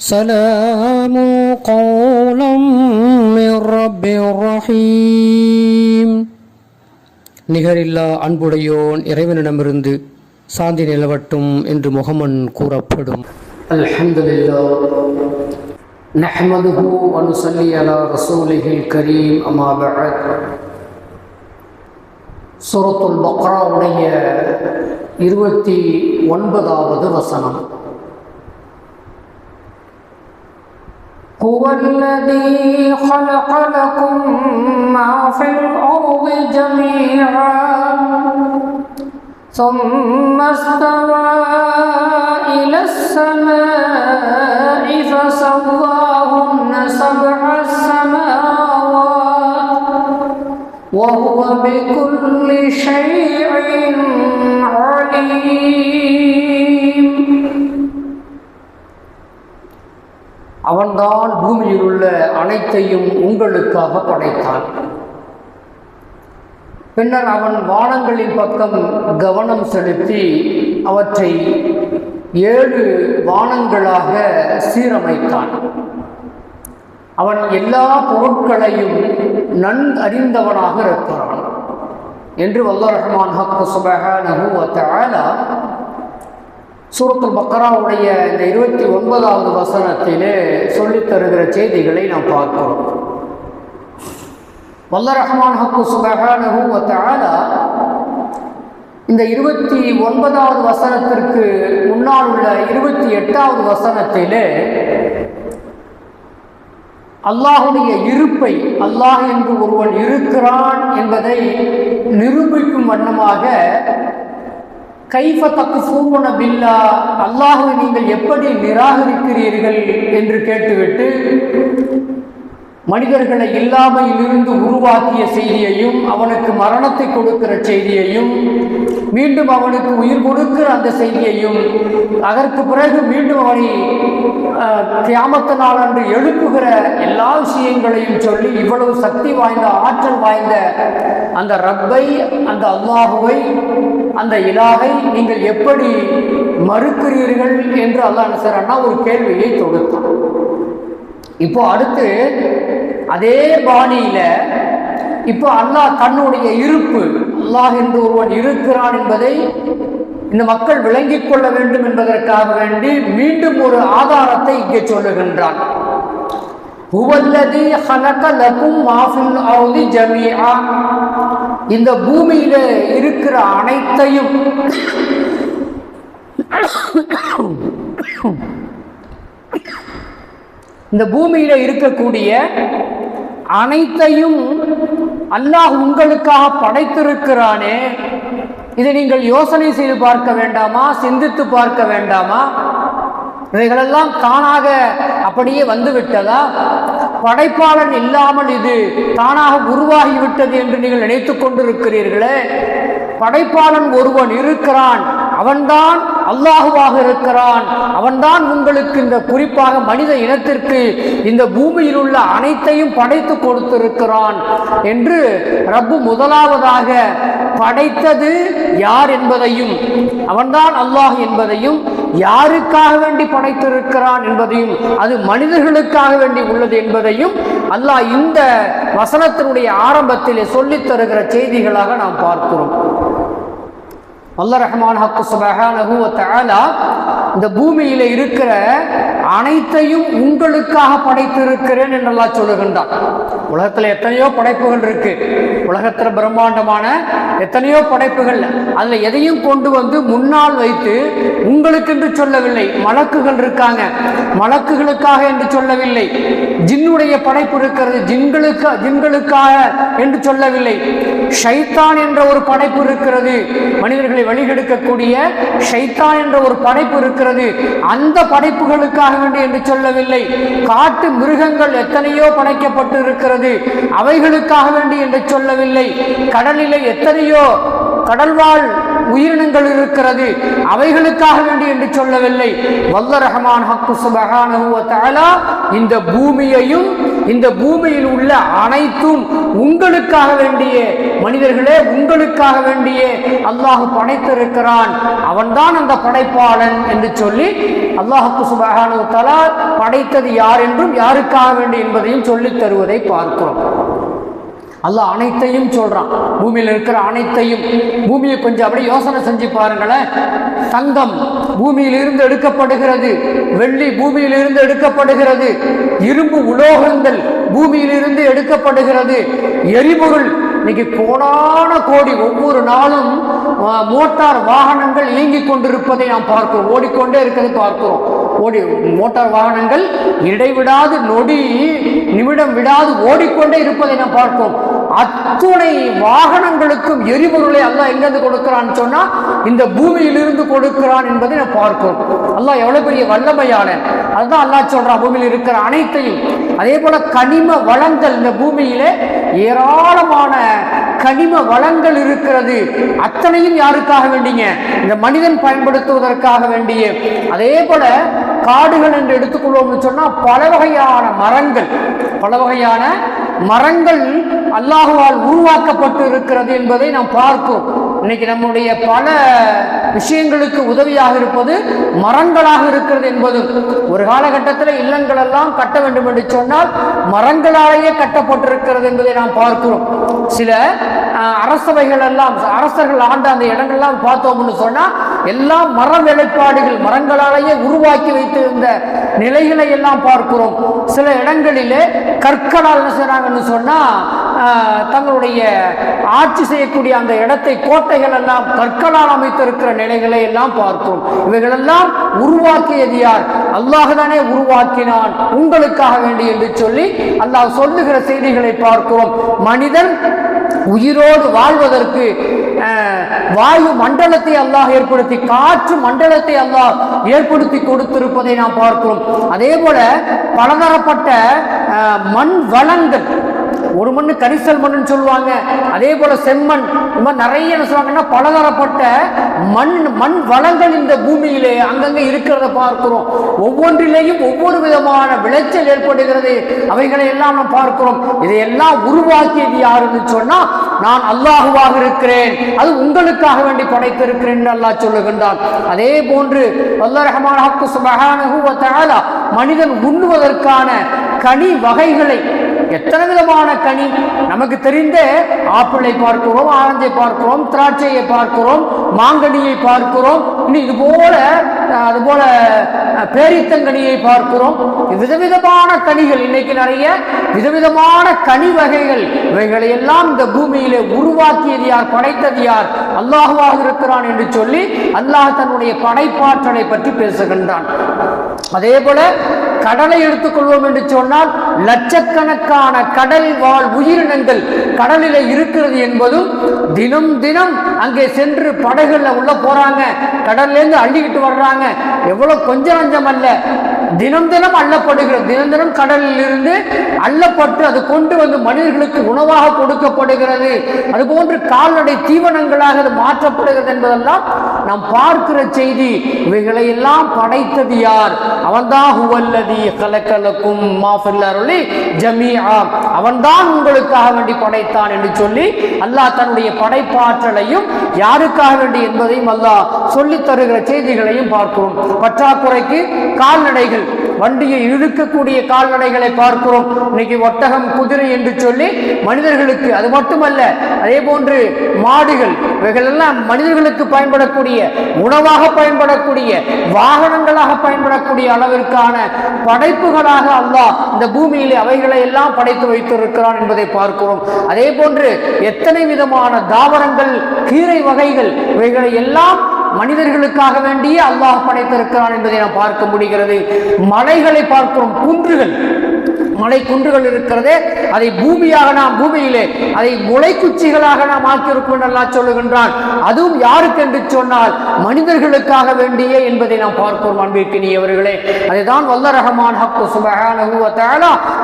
سلام قولا من رب رحيم நிகரில்லா அன்புடையோன் இறைவனிடமிருந்து சாந்தி நிலவட்டும் என்று முகமன் கூறப்படும் الحمد لله نحمده ونصلي على رسوله الكريم أما بعد சூரத்துல் பக்ராவுடைய இருபத்தி ஒன்பதாவது வசனம் هو الذي خلق لكم ما في الأرض جميعا ثم استوى إلى السماء فسواهن سبع السماوات وهو بكل شيء عليم. அவன்தான் பூமியில் உள்ள அனைத்தையும் உங்களுக்காக படைத்தான். பின்னர் அவன் வானங்களின் பக்கம் கவனம் செலுத்தி அவற்றை ஏழு வானங்களாக சீரமைத்தான். அவன் எல்லா பொருட்களையும் நன்கறிந்தவனாக இருக்கிறான் என்று வல்ல ரஹ்மான் ஹக்கு சுபஹானஹு வ தஆலா சூரத்துல் பக்கராவுடைய இந்த இருபத்தி ஒன்பதாவது வசனத்திலே சொல்லித் தருகிற செய்திகளை நாம் பார்க்கிறோம். வல்ல ரஹ்மான் ஹக்கு சுபஹானஹு இந்த இருபத்தி ஒன்பதாவது வசனத்திற்கு முன்னால் உள்ள இருபத்தி எட்டாவது வசனத்திலே அல்லாஹுடைய இருப்பை அல்லாஹ் என்று ஒருவன் இருக்கிறான் என்பதை நிரூபிக்கும் வண்ணமாக கைஃப தக்குஃபூன பில்லா அல்லாஹுவை நீங்கள் எப்படி நிராகரிக்கிறீர்கள் என்று கேட்டுவிட்டு மனிதர்களை இல்லாமையிலிருந்து உருவாக்கிய செய்தியையும் அவனுக்கு மரணத்தை கொடுக்கிற செய்தியையும் மீண்டும் அவனுக்கு உயிர் கொடுக்கிற அந்த செய்தியையும் அதற்கு பிறகு மீண்டும் அவனை கியாமத்த நாள் அன்று எழுப்புகிற எல்லா விஷயங்களையும் சொல்லி இவ்வளவு சக்தி வாய்ந்த ஆற்றல் வாய்ந்த அந்த ரப்பை அந்த அல்லாஹுவை அந்த இலாகை நீங்கள் எப்படி மறுக்கிறீர்கள் என்று அல்லாஹ் அண்ணா ஒரு கேள்வியை தொடுத்தான். இப்போ அடுத்து அதே பாணியில் இப்போ அல்லாஹ் தன்னுடைய இருப்பு அல்லாஹ் என்று ஒருவன் இருக்கிறான் என்பதை இந்த மக்கள் விளங்கிக் கொள்ள வேண்டும் என்பதற்காக வேண்டி மீண்டும் ஒரு ஆதாரத்தை இங்கே சொல்லுகின்றான். இந்த பூமியில இருக்கிற அனைத்தையும் இந்த பூமியில இருக்கக்கூடிய அனைத்தையும் அல்லாஹ் உங்களுக்காக படைத்திருக்கிறானே. இதை நீங்கள் யோசனை செய்து பார்க்க வேண்டாமா? சிந்தித்து பார்க்க வேண்டாமா? இவைகளெல்லாம் தானாக அப்படியே வந்துவிட்டதா? படைப்பாளன் இல்லாமல் இது தானாக உருவாகிவிட்டது என்று நீங்கள் நினைத்து கொண்டிருக்கிறீர்களே. படைப்பாளன் ஒருவன் இருக்கிறான். அவன்தான் அல்லாஹுவாக இருக்கிறான். அவன்தான் உங்களுக்கு இந்த குறிப்பாக மனித இனத்திற்கு இந்த பூமியில் உள்ள அனைத்தையும் படைத்து கொடுத்திருக்கிறான் என்று ரப்பு முதலாவதாக படைத்தது யார் என்பதையும் அவன்தான் அல்லாஹ் என்பதையும் யாருக்காக வேண்டி படைத்திருக்கிறான் என்பதையும் அது மனிதர்களுக்காக வேண்டி உள்ளது என்பதையும் அல்லாஹ் இந்த வசனத்தினுடைய ஆரம்பத்திலே சொல்லித் தருகிற செய்திகளாக நாம் பார்க்கிறோம். அல்ல ரஹ்மான் ஹக்கு சுபஹானஹு இந்த பூமியில இருக்கிற அனைத்தையும் உங்களுக்காக படைத்திருக்கிறேன் என்றெல்லாம் சொல்லுகின்றான். உலகத்துல எத்தனையோ படைப்புகள் இருக்கு. உலகத்துல பிரம்மாண்டமான எத்தனையோ படைப்புகள். அதுல எதையும் கொண்டு வந்து முன்னால் வைத்து உங்களுக்கு என்று சொல்லவில்லை. மலக்குகள் இருக்காங்க. மலக்குகளுக்காக என்று சொல்லவில்லை. ஜின்னுடைய படைப்பு இருக்கிறது. ஜின்களுக்கு ஜின்களுக்காக என்று சொல்லவில்லை. ஷைத்தான் என்ற ஒரு படைப்பு இருக்கிறது. மனிதர்களை வழிகெடுக்கக்கூடிய ஷைத்தான் என்ற ஒரு படைப்பு இருக்கிறது. அந்த படைப்புகளுக்காக வேண்டி என்று சொல்லவில்லை. காட்டு மிருகங்கள் எத்தனையோ படைக்கப்பட்டு இருக்கிறது அவைகளுக்காக வேண்டி என்று சொல்லவில்லை. கடலிலே எத்தனையோ கடல்வாழ் உயிரினங்கள் இருக்கிறது. அவைகளுக்காக வேண்டி என்று சொல்லவில்லை. வல்ல ரஹமான் ஹக்கு சுபகான இந்த பூமியையும் இந்த பூமியில் உள்ள அனைத்தும் உங்களுக்காக வேண்டிய மனிதர்களே உங்களுக்காக வேண்டிய அல்லாஹ் படைத்திருக்கிறான். அவன்தான் அந்த படைப்பாளன் என்று சொல்லி அல்லாஹுக்கு சுபஹானு படைத்தது யார் என்றும் யாருக்காக வேண்டி என்பதையும் சொல்லித் தருவதை பார்க்கிறோம். அல்லாஹ் அனைத்தையும் சொல்றான். பூமியில் இருக்கிற அனைத்தையும். பூமியை கொஞ்சம் அப்படியே யோசனை செஞ்சு பாருங்களேன். தங்கம் பூமியில் இருந்து எடுக்கப்படுகிறது. வெள்ளி பூமியில் இருந்து எடுக்கப்படுகிறது. இரும்பு உலோகங்கள் பூமியில் இருந்து எடுக்கப்படுகிறது. எரிபொருள் இன்னைக்கு கோடான கோடி ஒவ்வொரு நாளும் மோட்டார் வாகனங்கள் இயங்கிக் கொண்டிருப்பதை நாம் பார்க்கிறோம். ஓடிக்கொண்டே இருக்கிறதை பார்க்கிறோம். ஓடி மோட்டார் வாகனங்கள் இடைவிடாது நொடி நிமிடம் விடாது ஓடிக்கொண்டே இருப்பதை நாம் பார்ப்போம். அத்துணை வாகனங்களுக்கும் எரிபொருளை அல்லா எங்கிருந்து கொடுக்கிறான்னு சொன்னா இந்த பூமியிலிருந்து கொடுக்கிறான் என்பதை நாம் பார்க்கிறோம் அல்லா எவ்வளவு பெரிய வல்லமையாளன் அதுதான் அல்லாஹ் சொல்றான் பூமியில் இருக்கிற அனைத்தையும். அதே போல கனிம வளங்கள் இந்த பூமியிலே ஏராளமான கனிம வளங்கள் இருக்கிறது. அத்தனையும் யாருக்காக வேண்டிங்க? இந்த மனிதன் பயன்படுத்துவதற்காக வேண்டிய. அதே போல காடுகள் என்று எடுத்துக்கொள்வோம்னு சொன்னால் பல வகையான மரங்கள். பல வகையான மரங்கள் அல்லாஹுவால் உருவாக்கப்பட்டு இருக்கிறது என்பதை நாம் பார்க்கிறோம். இன்னைக்கு நம்முடைய பல விஷயங்களுக்கு உதவியாக இருப்பது மரங்களாக இருக்கிறது என்பதும். ஒரு காலகட்டத்தில் இல்லங்கள் எல்லாம் கட்ட வேண்டும் என்று சொன்னால் மரங்களாலேயே கட்டப்பட்டிருக்கிறது என்பதை நாம் பார்க்கிறோம். சில அரசவைகள் எல்லாம் அரசர்கள் ஆண்ட அந்த இடங்கள்லாம் பார்த்தோம்னு சொன்னால் எல்லாம் மர வேலைப்பாடுகள் மரங்களாலேயே உருவாக்கி வைத்திருந்த நிலைகளை எல்லாம் பார்க்கிறோம். சில இடங்களிலே கற்களால் என்ன செய்றாங்கன்னு சொன்னா தங்களுடைய ஆட்சி செய்யக்கூடிய அந்த இடத்தை கோட்டைகள் எல்லாம் கற்களால் அமைத்திருக்கிற நிலைகளை எல்லாம் பார்க்கும் இவைகளெல்லாம் உருவாக்கியது யார்? அல்லாஹ் தானே உருவாக்கினான். உங்களுக்காக வேண்டி என்று சொல்லி அல்லாஹ் சொல்லுகிற செய்திகளை பார்க்கிறோம். மனிதன் உயிரோடு வாழ்வதற்கு வாயு மண்டலத்தை அல்லாஹ் ஏற்படுத்தி காற்று மண்டலத்தை அல்லாஹ் ஏற்படுத்தி கொடுத்திருப்பதை நாம் பார்க்கிறோம். அதே போல பலதரப்பட்ட மண் வளங்கள் ஒரு மண்ணு கரிசல் மண்ணுன்னு சொல்லுவாங்க. அதே போல செம்மண். இந்த மாதிரி நிறைய என்ன சொல்லுவாங்கன்னா பலதரப்பட்ட மண் மண் வளங்கள் இந்த பூமியிலே அங்கங்கே இருக்கிறத பார்க்கிறோம். ஒவ்வொன்றிலேயும் ஒவ்வொரு விதமான விளைச்சல் ஏற்படுகிறது. அவைகளை எல்லாம் நாம் பார்க்கிறோம். இதையெல்லாம் உருவாக்கியது யாருன்னு சொன்னால் நான் அல்லாஹுவாக இருக்கிறேன். அது உங்களுக்காக வேண்டி படைத்திருக்கிறேன் என்று அல்லாஹ் சொல்லுகின்றான். அதே போன்று அல்லாஹ் ரஹ்மான் மனிதன் உண்ணுவதற்கான கனி வகைகளை எத்தனை விதமான கனி? நமக்கு தெரிந்த ஆப்பிளை பார்க்கிறோம் ஆரஞ்சை பார்க்கிறோம் திராட்சையை பார்க்கிறோம் மாங்கனியை பார்க்கிறோம் இன்னும் இது போல அது போல பேரித்தங்கனியை பார்க்கிறோம். விதவிதமான கனிகள் இன்னைக்கு நிறைய விதவிதமான கனி வகைகள். இவைகளை எல்லாம் இந்த பூமியிலே உருவாக்கியது யார் படைத்தது யார்? அல்லாஹுவாக இருக்கிறான் என்று சொல்லி அல்லாஹ் தன்னுடைய படைப்பாற்றலை பற்றி பேசுகின்றான். அதே போல கடலை எடுத்துக்கொள்வோம் என்று சொன்னால் லட்சக்கணக்கான கடல் வாழ் உயிரினங்கள் கடலில் இருக்கிறது என்பதும் தினம் தினம் அங்கே சென்று படகுல உள்ள போறாங்க. கடல்லேருந்து அள்ளிக்கிட்டு வர்றாங்க. எவ்வளவு கொஞ்சம் நஞ்சம் அல்ல. தினம் தினம் அள்ளப்படுகிறது. தினம் தினம் கடலில் இருந்து அள்ளப்பட்டு அது கொண்டு வந்து மனிதர்களுக்கு உணவாக கொடுக்கப்படுகிறது. அதுபோன்று கால்நடை தீவனங்களாக அது மாற்றப்படுகிறது என்பதெல்லாம் நாம் பார்க்கிற செய்தி இவைகளை எல்லாம் படைத்தது யார்? அவன்தான் ஹுவல்லதி கலக்கலக்கும் மாஃபில் ஜமீஆ. அவன்தான் உங்களுக்காக வேண்டி படைத்தான் என்று சொல்லி அல்லாஹ் தன்னுடைய படைப்பாற்றலையும் யாருக்காக வேண்டி என்பதையும் அல்லாஹ் சொல்லித் தருகிற செய்திகளையும் பார்க்கிறோம். பற்றாக்குறைக்கு கால்நடைகள் வண்டியை இழுக்கக்கூடிய கால்நடைகளை பார்க்கிறோம். இன்னைக்கு ஒட்டகம் குதிரை என்று சொல்லி மனிதர்களுக்கு அது மட்டுமல்ல அதே போன்று மாடுகள் இவைகளெல்லாம் மனிதர்களுக்கு பயன்படக்கூடிய உணவாக பயன்படக்கூடிய வாகனங்களாக பயன்படக்கூடிய அளவிற்கான படைப்புகளாக அல்லாஹ் இந்த பூமியிலே அவைகளை எல்லாம் படைத்து வைத்திருக்கிறான் என்பதை பார்க்கிறோம். அதே போன்று எத்தனை விதமான தாவரங்கள் கீரை வகைகள் இவைகளை எல்லாம் மனிதர்களுக்காக வேண்டியே அல்லாஹ் படைத்திருக்கிறான் என்பதை நாம் பார்க்க முடிகிறது. மலைகளை பார்க்கிறோம் குன்றுகள். மலை குன்றுகள் இருக்கிறதே அதை பூமியாக நாம் பூமியிலே அதை முளைக்குச்சிகளாக நாம் ஆக்கியிருக்கும் என்று சொல்லுகின்றான். அதுவும் யாருக்கு என்று சொன்னால் மனிதர்களுக்காக வேண்டியே என்பதை நாம் பார்க்கிறோம் அன்பிற்கினியவர்களே அதுதான் வல்ல ரஹமான் ஹக்கு சுபஹானஹு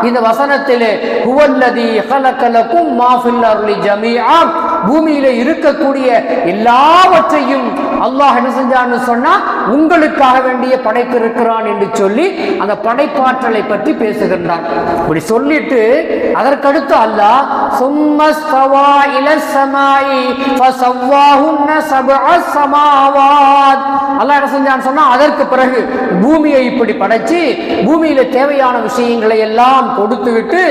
இந்த வசனத்திலே ஹுவல்லதி ஹலக லக்கும் மா ஃபில் பூமியில இருக்கக்கூடிய எல்லாவற்றையும் அல்லாஹ் என்ன செஞ்சான்னு சொன்னா உங்களுக்காக வேண்டிய படைத்திருக்கிறான் என்று சொல்லி அந்த படைப்பாற்றலை பற்றி பேசுகின்றான். இப்படி சொல்லிட்டு அதற்கடுத்து அல்லாஹ் சும்மஸ்தவா இலசமாயி ஃபசவ்வாஹுன்ன சபஅ சமாவாத் அல்லாஹ் என்ன செஞ்சான்னு சொன்னா அதற்கு பிறகு பூமியை இப்படி படைச்சு பூமியில தேவையான விஷயங்களை எல்லாம் கொடுத்து விட்டு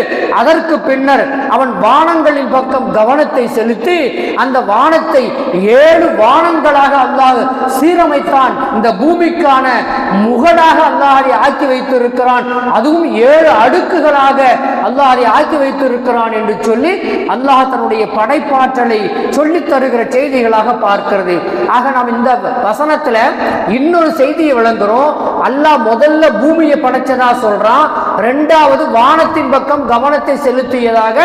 அதற்கு பின்னர் அவன் வானங்களின் பக்கம் கவனத்தை செலுத்தி அந்த வானத்தை ஏழு வானங்களாக அல்லாஹ் சீரமைத்தான். இந்த பூமிக்கான முகடாக அல்லாஹாரி ஆக்கி வைத்திருக்கிறான். அதுவும் ஏழு அடுக்குகளாக அல்லாஹாரி ஆக்கி வைத்திருக்கிறான் என்று சொல்லி அல்லாஹ் தன்னுடைய படைப்பாற்றலை சொல்லி தருகிற செய்திகளாக பார்க்கிறது. ஆக நாம் இந்த வசனத்துல இன்னொரு செய்தியை விளங்குறோம். அல்லாஹ் முதல்ல பூமியை படைச்சதா சொல்றான். ரெண்டாவது வானத்தின் பக்கம் கவனத்தை செலுத்தியதாக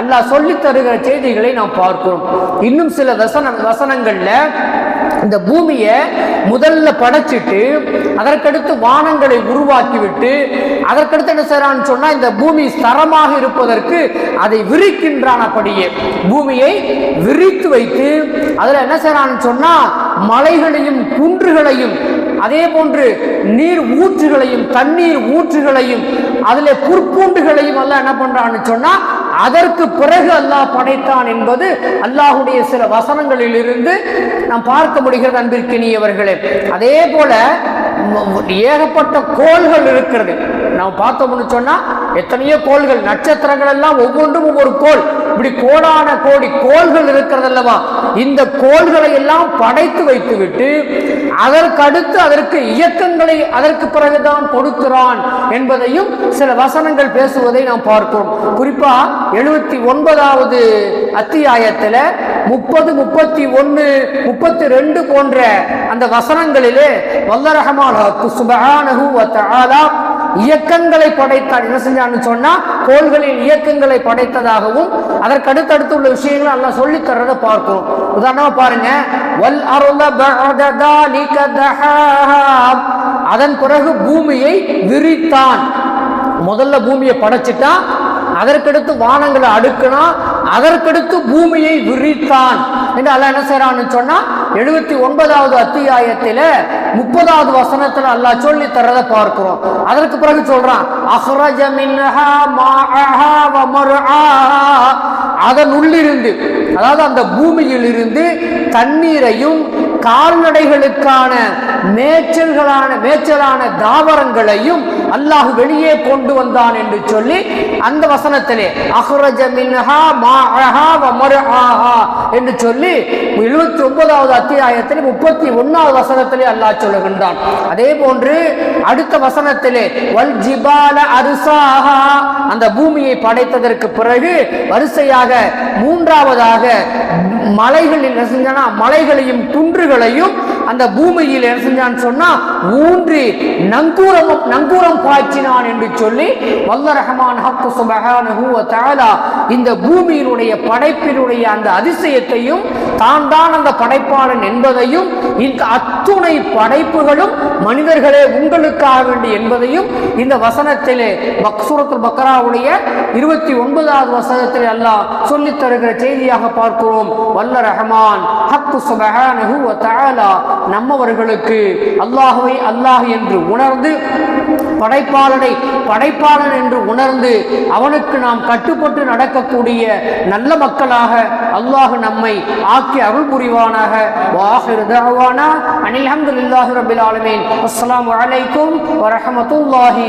அல்லாஹ் சொல்லி தருகிற செய்திகளை நாம் பார்க்கிறோம். இன்னும் சில வசன வசனங்கள்ல இந்த பூமியை முதல்ல படைச்சிட்டு அதற்கடுத்து வானங்களை உருவாக்கி விட்டு அதற்கடுத்து என்ன செய்யறான்னு சொன்னா இந்த பூமி ஸ்தரமாக இருப்பதற்கு அதை விரிக்கின்றான் அப்படியே. பூமியை விரித்து வைத்து அதுல என்ன செய்யறான்னு சொன்னா மலைகளையும் குன்றுகளையும் அதே போன்று நீர் ஊற்றுகளையும் தண்ணீர் ஊற்றுகளையும் அதில் புற்பூண்டுகளையும் எல்லாம் என்ன பண்றான்னு சொன்னா அதற்கு பிறகு அல்லாஹ் படைத்தான் என்பது அல்லாஹுடைய சில வசனங்களில் இருந்து நாம் பார்க்க முடிகிறது அன்பிற்கினியவர்களே. அதே போல ஏகப்பட்ட கோள்கள் இருக்கிறது. நாம் பார்த்தோம்னு சொன்னால் எத்தனையோ கோள்கள் நட்சத்திரங்கள் எல்லாம் ஒவ்வொன்றும் ஒவ்வொரு கோள். இப்படி கோடான கோடி கோள்கள் இருக்கிறது அல்லவா இந்த கோள்களை எல்லாம் படைத்து வைத்துவிட்டு அதற்கடுத்து அதற்கு இயக்கங்களை அதற்கு பிறகுதான் கொடுக்கிறான் என்பதையும் சில வசனங்கள் பேசுவதை நாம் பார்க்கிறோம் குறிப்பா எழுபத்தி ஒன்பதாவது அத்தியாயத்தில் முப்பது முப்பத்தி ஒன்று முப்பத்தி ரெண்டு போன்ற அந்த வசனங்களிலே வல்ல ரஹமான இயக்கங்களை படைத்தான் என்ன செஞ்சான்னு சொன்னா கோள்களின் இயக்கங்களை படைத்ததாகவும் அதற்கு அடுத்தடுத்து உள்ள விஷயங்களை எல்லாம் சொல்லி தர்றதை பார்க்கிறோம். உதாரணமா பாருங்க வல் அருள அதன் பிறகு பூமியை விரித்தான். முதல்ல பூமியை படைச்சிட்டான் அதற்கடுத்து வானங்களை அடுக்கினா அதற்கடுத்து பூமியை விரித்தான். என்று அல்ல என்ன செய்யறான்னு சொன்னா எழுபத்தி ஒன்பதாவது அத்தியாயத்தில முப்பதாவது வசனத்துல அல்லா சொல்லி தரத பார்க்கிறோம். அதற்கு பிறகு சொல்றான் அஹ்ரஜ மின்ஹா மாஅஹா வ அதன் உள்ளிருந்து அதாவது அந்த பூமியில் இருந்து தண்ணீரையும் கால்நடைகளுக்கான மேய்ச்சல்களான மேய்ச்சலான தாவரங்களையும் அல்லாஹ் வெளியே கொண்டு வந்தான் என்று சொல்லி அந்த வசனத்திலே அஹ்ரஜ மின்ஹா மாஅஹா வ என்று சொல்லி எழுபத்தி ஒன்பதாவது அத்தியாயத்தில் முப்பத்தி ஒன்னாவது வசனத்திலே அல்லாஹ் சொல்லுகின்றான். அதே போன்று அடுத்த வசனத்திலே வல் ஜிபால அரிசாஹா அந்த பூமியை படைத்ததற்கு பிறகு வரிசையாக மூன்றாவதாக மலைகளில் என்ன மலைகளையும் குன்றுகளையும் அந்த பூமியில் என்ன செஞ்சான் சொன்னா ஊன்றி நங்கூரம் நங்கூரம் பாய்ச்சினான் என்று சொல்லி வல்ல ரஹமான் ஹக்கு சுபஹானஹு இந்த பூமியினுடைய படைப்பினுடைய அந்த அதிசயத்தையும் தான் தான் அந்த படைப்பாளன் என்பதையும் இந்த அத்துணை படைப்புகளும் மனிதர்களே உங்களுக்காக வேண்டி என்பதையும் இந்த வசனத்திலே பக்சூரத்து பக்ராவுடைய இருபத்தி ஒன்பதாவது வசனத்தில் அல்லாஹ் சொல்லித் தருகிற செய்தியாக பார்க்கிறோம். வல்ல ரஹமான் ஹக்கு சுபஹானஹு வ தஆலா நம்மவர்களுக்கு அல்லாஹுவை அல்லாஹ் என்று உணர்ந்து படைப்பாளனை படைப்பாளன் என்று உணர்ந்து அவனுக்கு நாம் கட்டுப்பட்டு நடக்கக்கூடிய நல்ல மக்களாக அல்லாஹ் நம்மை ஆக்கி அருள் புரிவானாக. வாஹிர் தஅவானா இல்லாஹு ஹம்துலில்லாஹி ரப்பில் ஆலமீன். அஸ்ஸலாமு அலைக்கும் வ ரஹ்மத்துல்லாஹி